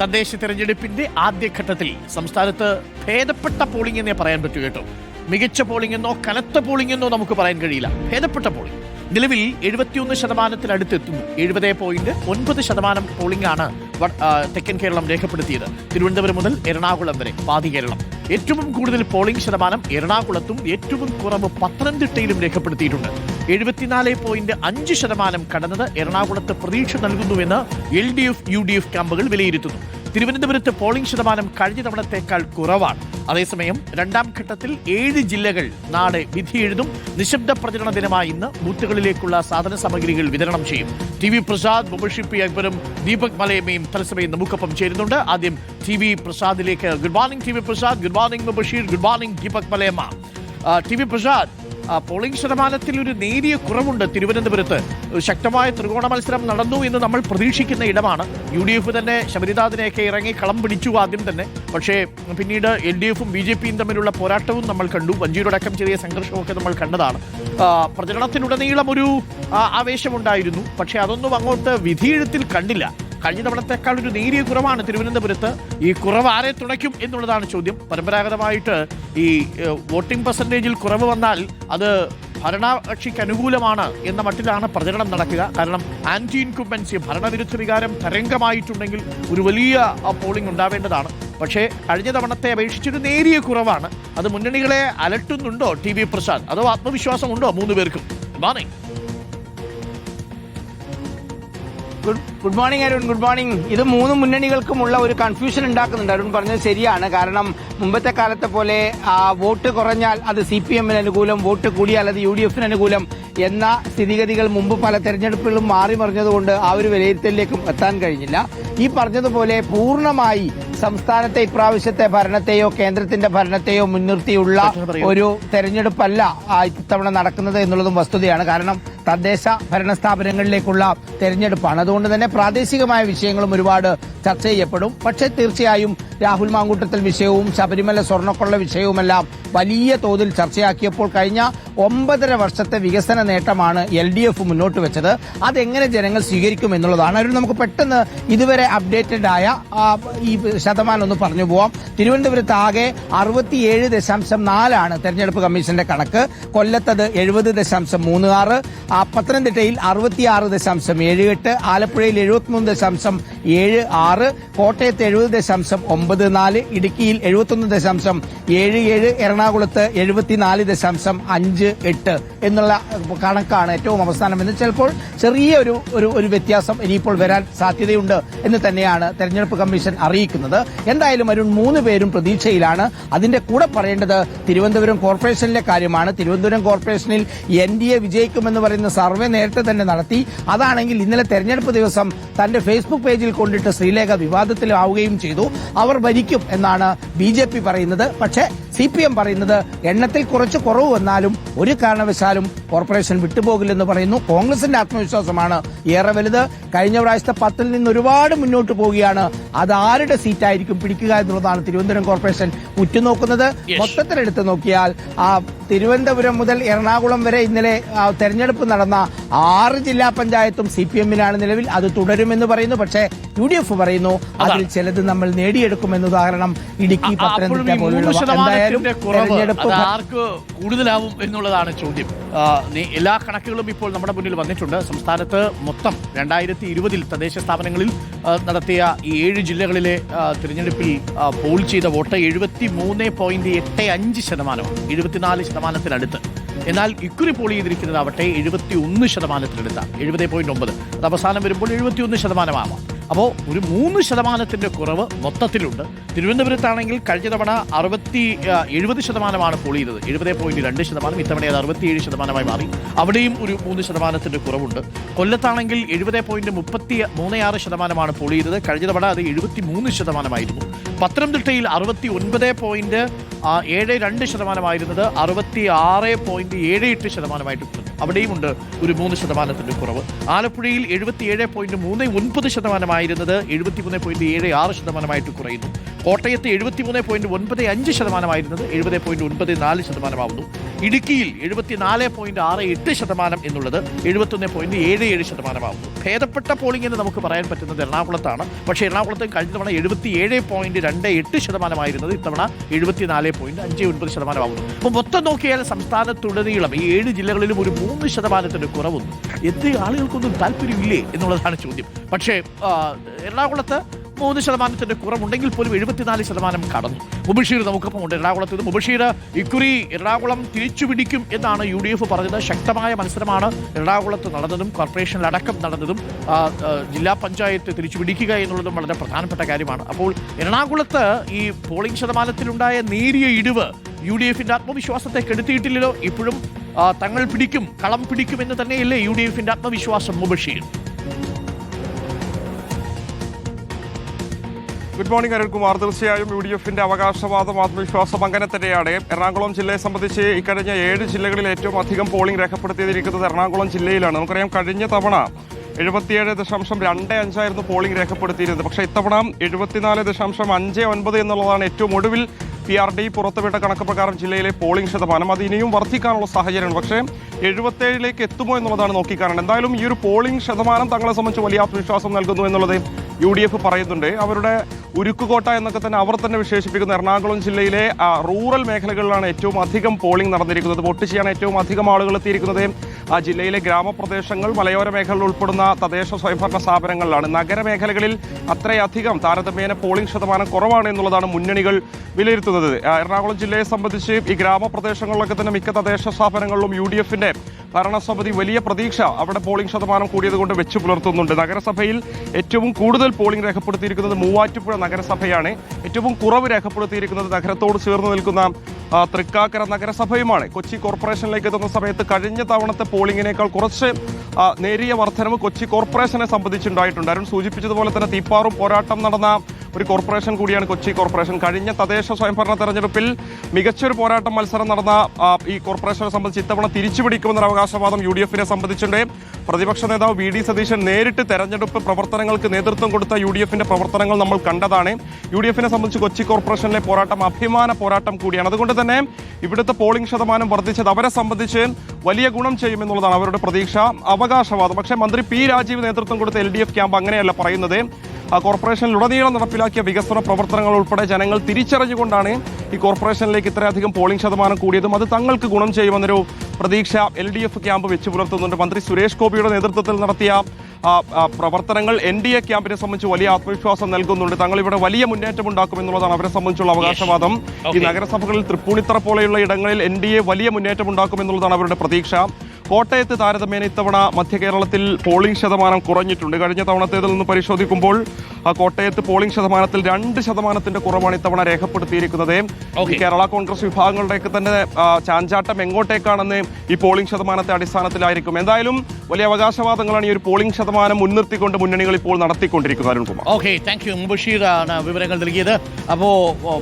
തദ്ദേശ തെരഞ്ഞെടുപ്പിന്റെ ആദ്യഘട്ടത്തിൽ സംസ്ഥാനത്ത് ഭേദപ്പെട്ട പോളിംഗ് എന്നേ പറയാൻ പറ്റൂ കേട്ടോ. മികച്ച പോളിംഗ് എന്നോ കനത്ത പോളിംഗ് എന്നോ നമുക്ക് പറയാൻ കഴിയില്ല. ഭേദപ്പെട്ട പോളിംഗ് നിലവിൽ എഴുപത്തിയൊന്ന് ശതമാനത്തിനടുത്തെത്തുന്നു എഴുപത് പോയിന്റ് ഒൻപത് ശതമാനം പോളിംഗ് ആണ് തെക്കൻ കേരളം രേഖപ്പെടുത്തിയത്. തിരുവനന്തപുരം മുതൽ എറണാകുളം വരെ പാതി കേരളം. ഏറ്റവും കൂടുതൽ പോളിംഗ് ശതമാനം എറണാകുളത്തും ഏറ്റവും കുറവ് പത്തനംതിട്ടയിലും രേഖപ്പെടുത്തിയിട്ടുണ്ട്. എഴുപത്തിനാല് പോയിന്റ് അഞ്ച് ശതമാനം കടന്നത് എറണാകുളത്ത് പ്രതീക്ഷ നൽകുന്നുവെന്ന് L D F U D F ക്യാമ്പുകൾ വിലയിരുത്തുന്നു. തിരുവനന്തപുരത്ത് പോളിംഗ് ശതമാനം കഴിഞ്ഞ തവണത്തേക്കാൾ കുറവാണ്. അതേസമയം രണ്ടാം ഘട്ടത്തിൽ ഏഴ് ജില്ലകൾ നാളെ വിധി എഴുതും. നിശബ്ദ പ്രചരണ ദിനമായി ഇന്ന് ബൂത്തുകളിലേക്കുള്ള സാധന സാമഗ്രികൾ വിതരണം ചെയ്യും. T V Prasad Mubashir P അക്ബറും ദീപക് മലയമ്മയും തലസമയം നമുക്കൊപ്പം ചേരുന്നുണ്ട്. ആദ്യം T V പ്രസാദിലേക്ക്. Good morning T V Prasad. Good morning Mubasheer good morning Deepak Malayamma. T V Prasad polling ശതമാനത്തിൽ ഒരു നേരിയ കുറവുണ്ട്. തിരുവനന്തപുരത്ത്. ശക്തമായ ത്രികോണ മത്സരം നടന്നു എന്ന് നമ്മൾ പ്രതീക്ഷിക്കുന്ന ഇടമാണ്. യു ഡി എഫ് തന്നെ ശബരിനാഥിനെയൊക്കെ ഇറങ്ങി കളം പിടിച്ചു ആദ്യം തന്നെ. പക്ഷേ പിന്നീട് എൽ ഡി എഫും ബി ജെ പിയും തമ്മിലുള്ള പോരാട്ടവും നമ്മൾ കണ്ടു. വഞ്ചിയോടക്കം ചെറിയ സംഘർഷമൊക്കെ നമ്മൾ കണ്ടതാണ്. പ്രചരണത്തിനുടനീളം ഒരു ആവേശമുണ്ടായിരുന്നു. പക്ഷേ അതൊന്നും അങ്ങോട്ട് വിധിയെഴുത്തിൽ കണ്ടില്ല. കഴിഞ്ഞ തവണത്തെക്കാൾ ഒരു നേരിയ കുറവാണ് തിരുവനന്തപുരത്ത്. ഈ കുറവ് ആരെ തുണയ്ക്കും എന്നുള്ളതാണ് ചോദ്യം. പരമ്പരാഗതമായിട്ട് ഈ വോട്ടിംഗ് പെർസെന്റേജിൽ കുറവ് വന്നാൽ അത് ഭരണകക്ഷിക്ക് അനുകൂലമാണ് എന്ന മട്ടിലാണ് പ്രചരണം നടക്കുക. കാരണം ആന്റി ഇൻകുംബൻസി ഭരണവിരുദ്ധ വികാരം തരംഗമായിട്ടുണ്ടെങ്കിൽ ഒരു വലിയ പോളിംഗ് ഉണ്ടാവേണ്ടതാണ്. പക്ഷേ കഴിഞ്ഞ തവണത്തെ അപേക്ഷിച്ചൊരു നേരിയ കുറവാണ്. അത് മുന്നണികളെ അലട്ടുന്നുണ്ടോ ടി വി പ്രസാദ് അതോ ആത്മവിശ്വാസമുണ്ടോ മൂന്ന് പേർക്കും? Morning good morning Arun. Good morning. ഇത് മൂന്ന് മുന്നണികൾക്കുമുള്ള ഒരു കൺഫ്യൂഷൻ ഉണ്ടാക്കുന്നുണ്ട്. അരുൺ പറഞ്ഞത് ശരിയാണ്. കാരണം മുമ്പത്തെ കാലത്തെ പോലെ വോട്ട് കുറഞ്ഞാൽ അത് സി പി എമ്മിന് അനുകൂലം വോട്ട് കൂടിയാൽ അത് യു ഡി എഫിന് അനുകൂലം എന്ന സ്ഥിതിഗതികൾ മുമ്പ് പല തെരഞ്ഞെടുപ്പുകളും മാറി മറിഞ്ഞതുകൊണ്ട് ആ ഒരു വിലയിരുത്തലിലേക്കും എത്താൻ കഴിഞ്ഞില്ല. ഈ പറഞ്ഞതുപോലെ പൂർണമായി സംസ്ഥാനത്തെ ഇപ്രാവശ്യത്തെ ഭരണത്തെയോ കേന്ദ്രത്തിന്റെ ഭരണത്തെയോ മുൻനിർത്തിയുള്ള ഒരു തെരഞ്ഞെടുപ്പല്ല ഇത്തവണ നടക്കുന്നത് എന്നുള്ളതും വസ്തുതയാണ്. കാരണം തദ്ദേശ ഭരണ സ്ഥാപനങ്ങളിലേക്കുള്ള തെരഞ്ഞെടുപ്പാണ്. അതുകൊണ്ട് തന്നെ പ്രാദേശികമായ വിഷയങ്ങളും ഒരുപാട് ചർച്ച ചെയ്യപ്പെടും. പക്ഷേ തീർച്ചയായും രാഹുൽ മാങ്കൂട്ടത്തിൽ വിഷയവും ശബരിമല സ്വർണക്കൊള്ള വിഷയവുമെല്ലാം വലിയ തോതിൽ ചർച്ചയാക്കിയപ്പോൾ കഴിഞ്ഞ ഒമ്പതര വർഷത്തെ വികസന നേട്ടമാണ് എൽ ഡി എഫ് മുന്നോട്ട് വെച്ചത്. അതെങ്ങനെ ജനങ്ങൾ സ്വീകരിക്കും എന്നുള്ളതാണ്. അതിൽ നമുക്ക് പെട്ടെന്ന് ഇതുവരെ അപ്ഡേറ്റഡ് ആയ ഈ ശതമാനം ഒന്ന് പറഞ്ഞു പോവാം. തിരുവനന്തപുരത്ത് ആകെ അറുപത്തിയേഴ് ദശാംശം നാലാണ് തെരഞ്ഞെടുപ്പ് കമ്മീഷന്റെ കണക്ക്. കൊല്ലത്തത് എഴുപത് ദശാംശം മൂന്ന് ആറ്. പത്തനംതിട്ടയിൽ അറുപത്തിയാറ് ദശാംശം ഏഴ് എട്ട് ആലപ്പുഴയിൽ എഴുപത്തിമൂന്ന് ദശാംശം ഏഴ് ആറ് കോട്ടയത്ത് എഴുപത് ദശാംശം ഒമ്പത് നാല് ഇടുക്കിയിൽ എഴുപത്തൊന്ന് ദശാംശം ഏഴ് ഏഴ് എറണാകുളത്ത് എഴുപത്തിനാല് ദശാംശം അഞ്ച് എട്ട് എന്നുള്ള കണക്കാണ് ഏറ്റവും അവസാനം. എന്ന് ചിലപ്പോൾ ചെറിയ ഒരു ഒരു വ്യത്യാസം ഇനിയിപ്പോൾ വരാൻ സാധ്യതയുണ്ട് എന്ന് തന്നെയാണ് തെരഞ്ഞെടുപ്പ് കമ്മീഷൻ അറിയിക്കുന്നത്. എന്തായാലും അരുൺ മൂന്ന് പേരും പ്രതീക്ഷയിലാണ്. അതിന്റെ കൂടെ പറയേണ്ടത് തിരുവനന്തപുരം കോർപ്പറേഷനിലെ കാര്യമാണ്. തിരുവനന്തപുരം കോർപ്പറേഷനിൽ എൻ ഡി എ വിജയിക്കുമെന്ന് പറയുന്ന സർവേ നേരത്തെ തന്നെ നടത്തി. അതാണെങ്കിൽ ഇന്നലെ തെരഞ്ഞെടുപ്പ് ദിവസം തന്റെ ഫേസ്ബുക്ക് പേജിൽ കൊണ്ടിട്ട് ശ്രീലേഖ വിവാദത്തിലാവുകയും ചെയ്തു. അവർ ഭരിക്കും എന്നാണ് ബി പറയുന്നത്. പക്ഷേ സി പി എം പറയുന്നത് എണ്ണത്തിൽ കുറച്ച് കുറവ് വന്നാലും ഒരു കാരണവശാലും കോർപ്പറേഷൻ വിട്ടുപോകില്ലെന്ന് പറയുന്നു. കോൺഗ്രസിന്റെ ആത്മവിശ്വാസമാണ് ഏറെ വലുത്. കഴിഞ്ഞ പ്രാവശ്യത്തെ പത്തിൽ നിന്ന് ഒരുപാട് മുന്നോട്ട് പോവുകയാണ്. അത് ആരുടെ സീറ്റായിരിക്കും പിടിക്കുക എന്നുള്ളതാണ് തിരുവനന്തപുരം കോർപ്പറേഷൻ ഉറ്റുനോക്കുന്നത്. മൊത്തത്തിലെടുത്ത് നോക്കിയാൽ ആ തിരുവനന്തപുരം മുതൽ എറണാകുളം വരെ ഇന്നലെ തെരഞ്ഞെടുപ്പ് നടന്ന ആറ് ജില്ലാ പഞ്ചായത്തും സി പി എമ്മിനാണ് നിലവിൽ. അത് തുടരുമെന്ന് പറയുന്നു. പക്ഷേ യു ഡി എഫ് പറയുന്നു അതിൽ ചിലത് നമ്മൾ നേടിയെടുക്കുമെന്ന് ഉദാഹരണം ഇടുക്കി പത്തനംതിട്ട പോലുള്ള എന്തായാലും തെരഞ്ഞെടുപ്പ് ആർക്ക് കൂടുതലാവും എന്നുള്ളതാണ് ചോദ്യം. എല്ലാ കണക്കുകളും ഇപ്പോൾ നമ്മുടെ മുന്നിൽ വന്നിട്ടുണ്ട്. സംസ്ഥാനത്ത് മൊത്തം രണ്ടായിരത്തി ഇരുപതിൽ തദ്ദേശ സ്ഥാപനങ്ങളിൽ നടത്തിയ ഈ ഏഴ് ജില്ലകളിലെ തിരഞ്ഞെടുപ്പിൽ പോൾ ചെയ്ത വോട്ട് എഴുപത്തി മൂന്ന് പോയിന്റ് എട്ട് അഞ്ച് ശതമാനമാണ് എഴുപത്തിനാല് ശതമാനത്തിനടുത്ത്. എന്നാൽ ഇക്കുറി പോൾ ചെയ്തിരിക്കുന്നതാവട്ടെ എഴുപത്തി ഒന്ന് ശതമാനത്തിനടുത്താണ് എഴുപത് പോയിന്റ് ഒമ്പത്. അത് അവസാനം വരുമ്പോൾ എഴുപത്തി ഒന്ന് ശതമാനമാവാം. അപ്പോൾ ഒരു മൂന്ന് ശതമാനത്തിന്റെ കുറവ് മൊത്തത്തിലുണ്ട്. തിരുവനന്തപുരത്താണെങ്കിൽ കഴിഞ്ഞ തവണ അറുപത്തി എഴുപത് ശതമാനമാണ് പോൾ ചെയ്തത്. എഴുപത് പോയിന്റ് രണ്ട് ശതമാനം. ഇത്തവണ അത് അറുപത്തിയേഴ് ശതമാനമായി മാറി. അവിടെയും ഒരു മൂന്ന് ശതമാനത്തിന്റെ കുറവുണ്ട്. കൊല്ലത്താണെങ്കിൽ എഴുപത് പോയിന്റ് മുപ്പത്തി മൂന്ന് ആറ് ശതമാനമാണ് പോൾ ചെയ്തത്. കഴിഞ്ഞ തവണ അത് എഴുപത്തി മൂന്ന് ശതമാനമായിരുന്നു. പത്തനംതിട്ടയിൽ അറുപത്തി ഒൻപത് പോയിന്റ് ഏഴ് രണ്ട് ശതമാനമായിരുന്നത് അറുപത്തി ആറ് പോയിന്റ് ഏഴ് എട്ട് ശതമാനമായിട്ട് കുറഞ്ഞു അവിടെയും ഉണ്ട് ഒരു മൂന്ന് ശതമാനത്തിന്റെ കുറവ്. ആലപ്പുഴയിൽ എഴുപത്തിയേഴ് പോയിന്റ് മൂന്ന് ഒൻപത് ശതമാനമായിരുന്നത് എഴുപത്തി മൂന്ന് പോയിന്റ് ഏഴ് ആറ് ശതമാനമായിട്ട് കുറയുന്നു. കോട്ടയത്ത് എഴുപത്തി മൂന്ന് പോയിന്റ് ഒൻപത് അഞ്ച് ശതമാനമായിരുന്നത് എഴുപത് പോയിന്റ് ഒൻപത് നാല് ശതമാനമാവുന്നു. ഇടുക്കിയിൽ എഴുപത്തിനാല് പോയിന്റ് ആറ് എട്ട് ശതമാനം എന്നുള്ളത് എഴുപത്തൊന്ന് പോയിന്റ് ഏഴ് ഏഴ് ശതമാനമാവുന്നു. ഭേദപ്പെട്ട പോളിംഗ് എന്ന് നമുക്ക് പറയാൻ പറ്റുന്നത് എറണാകുളത്താണ്. പക്ഷേ എറണാകുളത്ത് കഴിഞ്ഞ തവണ എഴുപത്തി ഏഴ് പോയിന്റ് രണ്ട് എട്ട് ശതമാനമായിരുന്നത് ഇത്തവണ എഴുപത്തിനാല് പോയിന്റ് അഞ്ച് ഒൻപത് ശതമാനമാവുന്നു. അപ്പോൾ മൊത്തം നോക്കിയാൽ സംസ്ഥാനത്തുടനീളം ഈ ഏഴ് ജില്ലകളിലും ഒരു മൂന്ന് ശതമാനത്തിന്റെ കുറവുണ്ട്. എന്ത് ആളുകൾക്കൊന്നും താല്പര്യമില്ലേ എന്നുള്ളതാണ് ചോദ്യം. പക്ഷേ എറണാകുളത്ത് മൂന്ന് ശതമാനത്തിന്റെ കുറവുണ്ടെങ്കിൽ പോലും എഴുപത്തിനാല് ശതമാനം കടന്നു. മുബഷീർ നമുക്കൊപ്പം ഉണ്ട്. എറണാകുളത്ത് മുബഷീർ ഇക്കുറി എറണാകുളം തിരിച്ചു പിടിക്കും എന്നാണ് യു ഡി എഫ് പറഞ്ഞത്. ശക്തമായ മത്സരമാണ് എറണാകുളത്ത് നടന്നതും കോർപ്പറേഷനിലടക്കം നടന്നതും ജില്ലാ പഞ്ചായത്ത് തിരിച്ചു പിടിക്കുക എന്നുള്ളതും വളരെ പ്രധാനപ്പെട്ട കാര്യമാണ്. അപ്പോൾ എറണാകുളത്ത് ഈ പോളിംഗ് ശതമാനത്തിലുണ്ടായ നേരിയ ഇടിവ് യു ഡി എഫിന്റെ ആത്മവിശ്വാസത്തെ കെടുത്തിയിട്ടില്ലല്ലോ ഇപ്പോഴും തങ്ങൾ പിടിക്കും കളം പിടിക്കുമെന്ന് തന്നെയല്ലേ യു ഡി എഫിന്റെ ആത്മവിശ്വാസം മുബഷീർ? ഗുഡ് മോർണിംഗ് അരുൺകുമാർ തീർച്ചയായും യു ഡി എഫിന്റെ അവകാശവാദം ആത്മവിശ്വാസം അങ്ങനെ തന്നെയാണ് എറണാകുളം ജില്ലയെ സംബന്ധിച്ച് ഇക്കഴിഞ്ഞ ഏഴ് ജില്ലകളിൽ ഏറ്റവും അധികം പോളിംഗ് രേഖപ്പെടുത്തിയിരിക്കുന്നത് എറണാകുളം ജില്ലയിലാണ്. നമുക്കറിയാം കഴിഞ്ഞ തവണ എഴുപത്തിയേഴ് ദശാംശം രണ്ട് അഞ്ചായിരുന്നു പോളിംഗ് രേഖപ്പെടുത്തിയിരുന്നത്. പക്ഷേ ഇത്തവണ എഴുപത്തിനാല് ദശാംശം അഞ്ച് ഒൻപത് എന്നുള്ളതാണ് ഏറ്റവും ഒടുവിൽ പി ആർ ഡി പുറത്തുവിട്ട കണക്ക് പ്രകാരം ജില്ലയിലെ പോളിംഗ് ശതമാനം. അത് ഇനിയും വർദ്ധിക്കാനുള്ള സാഹചര്യമാണ്. പക്ഷേ എഴുപത്തേഴിലേക്ക് എത്തുമോ എന്നുള്ളതാണ് നോക്കിക്കാണുന്നത് എന്തായാലും ഈ ഒരു പോളിംഗ് ശതമാനം തങ്ങളെ സംബന്ധിച്ച് വലിയ ആത്മവിശ്വാസം നൽകുന്നു എന്നുള്ളത് യു ഡി എഫ് പറയുന്നുണ്ട്. അവരുടെ ഉരുക്കുകോട്ട എന്നൊക്കെ തന്നെ അവർ തന്നെ വിശേഷിപ്പിക്കുന്ന എറണാകുളം ജില്ലയിലെ റൂറൽ മേഖലകളിലാണ് ഏറ്റവും അധികം പോളിംഗ് നടന്നിരിക്കുന്നത്. വോട്ട് ചെയ്യാൻ ഏറ്റവും അധികം ആളുകൾ എത്തിയിരിക്കുന്നത്. ആ ജില്ലയിലെ ഗ്രാമപ്രദേശങ്ങൾ മലയോര മേഖലകൾ ഉൾപ്പെടുന്ന തദ്ദേശ സ്വയംഭരണ സ്ഥാപനങ്ങളിലാണ്. നഗരമേഖലകളിൽ അത്രയധികം താരതമ്യേന പോളിംഗ് ശതമാനം കുറവാണ് എന്നുള്ളതാണ് മുന്നണികൾ വിലയിരുത്തുന്നത്. എറണാകുളം ജില്ലയെ സംബന്ധിച്ച് ഈ ഗ്രാമപ്രദേശങ്ങളിലൊക്കെ തന്നെ മിക്ക തദ്ദേശ സ്ഥാപനങ്ങളിലും യു ഡി എഫിന്റെ ഭരണസമിതി വലിയ പ്രതീക്ഷ അവിടെ പോളിംഗ് ശതമാനം കൂടിയത് കൊണ്ട് വെച്ചു പുലർത്തുന്നുണ്ട്. നഗരസഭയിൽ ഏറ്റവും കൂടുതൽ പോളിംഗ് രേഖപ്പെടുത്തിയിരിക്കുന്നത് മൂവാറ്റുപുഴ നഗരസഭയാണ്. ഏറ്റവും കുറവ് രേഖപ്പെടുത്തിയിരിക്കുന്നത് നഗരത്തോട് ചേർന്ന് നിൽക്കുന്ന തൃക്കാക്കര നഗരസഭയുമാണ്. കൊച്ചി കോർപ്പറേഷനിലേക്ക് എത്തുന്ന സമയത്ത് കഴിഞ്ഞ തവണത്തെ പോളിംഗിനേക്കാൾ കുറച്ച് നേരിയ വർധനവ് കൊച്ചി കോർപ്പറേഷനെ സംബന്ധിച്ചുണ്ടായിട്ടുണ്ട്. അരുൺ സൂചിപ്പിച്ചതുപോലെ തന്നെ തീപ്പാറും പോരാട്ടം നടന്ന ഒരു കോർപ്പറേഷൻ കൂടിയാണ് കൊച്ചി കോർപ്പറേഷൻ. കഴിഞ്ഞ തദ്ദേശ സ്വയംഭരണ തെരഞ്ഞെടുപ്പിൽ മികച്ചൊരു പോരാട്ടം മത്സരം നടന്ന ഈ കോർപ്പറേഷനെ സംബന്ധിച്ച് ഇത്തവണ തിരിച്ചുപിടിക്കുമെന്നൊരു അവകാശവാദം യു ഡി എഫിനെ സംബന്ധിച്ചിട്ടുണ്ട്. പ്രതിപക്ഷ നേതാവ് വി ഡി സതീശൻ നേരിട്ട് തെരഞ്ഞെടുപ്പ് പ്രവർത്തനങ്ങൾക്ക് നേതൃത്വം കൊടുത്ത യു ഡി എഫിന്റെ പ്രവർത്തനങ്ങൾ നമ്മൾ കണ്ടതാണ്. യു ഡി എഫിനെ സംബന്ധിച്ച് കൊച്ചി കോർപ്പറേഷനിലെ പോരാട്ടം അഭിമാന പോരാട്ടം കൂടിയാണ്. അതുകൊണ്ട് തന്നെ ഇവിടുത്തെ പോളിംഗ് ശതമാനം വർദ്ധിച്ചത് അവരെ സംബന്ധിച്ച് വലിയ ഗുണം ചെയ്യുമെന്നുള്ളതാണ് അവരുടെ പ്രതീക്ഷ അവകാശവാദം. പക്ഷേ മന്ത്രി പി രാജീവ് നേതൃത്വം കൊടുത്ത എൽ ഡി എഫ് ക്യാമ്പ് അങ്ങനെയല്ല പറയുന്നത്. കോർപ്പറേഷനിലുടനീളം നടപ്പിലാക്കിയ വികസന പ്രവർത്തനങ്ങൾ ഉൾപ്പെടെ ജനങ്ങൾ തിരിച്ചറിഞ്ഞുകൊണ്ടാണ് ഈ കോർപ്പറേഷനിലേക്ക് ഇത്രയധികം പോളിംഗ് ശതമാനം കൂടിയതും അത് തങ്ങൾക്ക് ഗുണം ചെയ്യുമെന്നൊരു പ്രതീക്ഷ എൽ ഡി എഫ് ക്യാമ്പ് വെച്ച് പുലർത്തുന്നുണ്ട്. മന്ത്രി സുരേഷ് ഗോപിയുടെ നേതൃത്വത്തിൽ നടത്തിയ പ്രവർത്തനങ്ങൾ എൻ ഡി എ ക്യാമ്പിനെ സംബന്ധിച്ച് വലിയ ആത്മവിശ്വാസം നൽകുന്നുണ്ട്. തങ്ങൾ ഇവിടെ വലിയ മുന്നേറ്റം ഉണ്ടാക്കും എന്നുള്ളതാണ് അവരെ സംബന്ധിച്ചുള്ള അവകാശവാദം. ഈ നഗരസഭകളിൽ തൃപ്പൂണിത്തറ പോലെയുള്ള ഇടങ്ങളിൽ എൻ ഡി എ വലിയ മുന്നേറ്റം ഉണ്ടാക്കും എന്നുള്ളതാണ് അവരുടെ പ്രതീക്ഷ. കോട്ടയത്ത് താരതമ്യേന ഇത്തവണ മധ്യ കേരളത്തിൽ പോളിംഗ് ശതമാനം കുറഞ്ഞിട്ടുണ്ട്. കഴിഞ്ഞ തവണത്തേതിൽ നിന്ന് പരിശോധിക്കുമ്പോൾ ആ കോട്ടയത്ത് പോളിംഗ് ശതമാനത്തിൽ രണ്ട് ശതമാനത്തിന്റെ കുറവാണ് ഇത്തവണ രേഖപ്പെടുത്തിയിരിക്കുന്നത്. കേരള കോൺഗ്രസ് വിഭാഗങ്ങളുടെയൊക്കെ തന്നെ ചാഞ്ചാട്ടം എങ്ങോട്ടേക്കാണെന്ന് ഈ പോളിംഗ് ശതമാനത്തെ അടിസ്ഥാനത്തിലായിരിക്കും. എന്തായാലും വലിയ അവകാശവാദങ്ങളാണ് ഈ ഒരു പോളിംഗ് ശതമാനം മുൻനിർത്തിക്കൊണ്ട് മുന്നണികൾ ഇപ്പോൾ നടത്തിക്കൊണ്ടിരിക്കുന്നത് Arunkumar. Okay thank you Mubasheer ആണ് വിവരങ്ങൾ നൽകിയത്. അപ്പോ ഓ,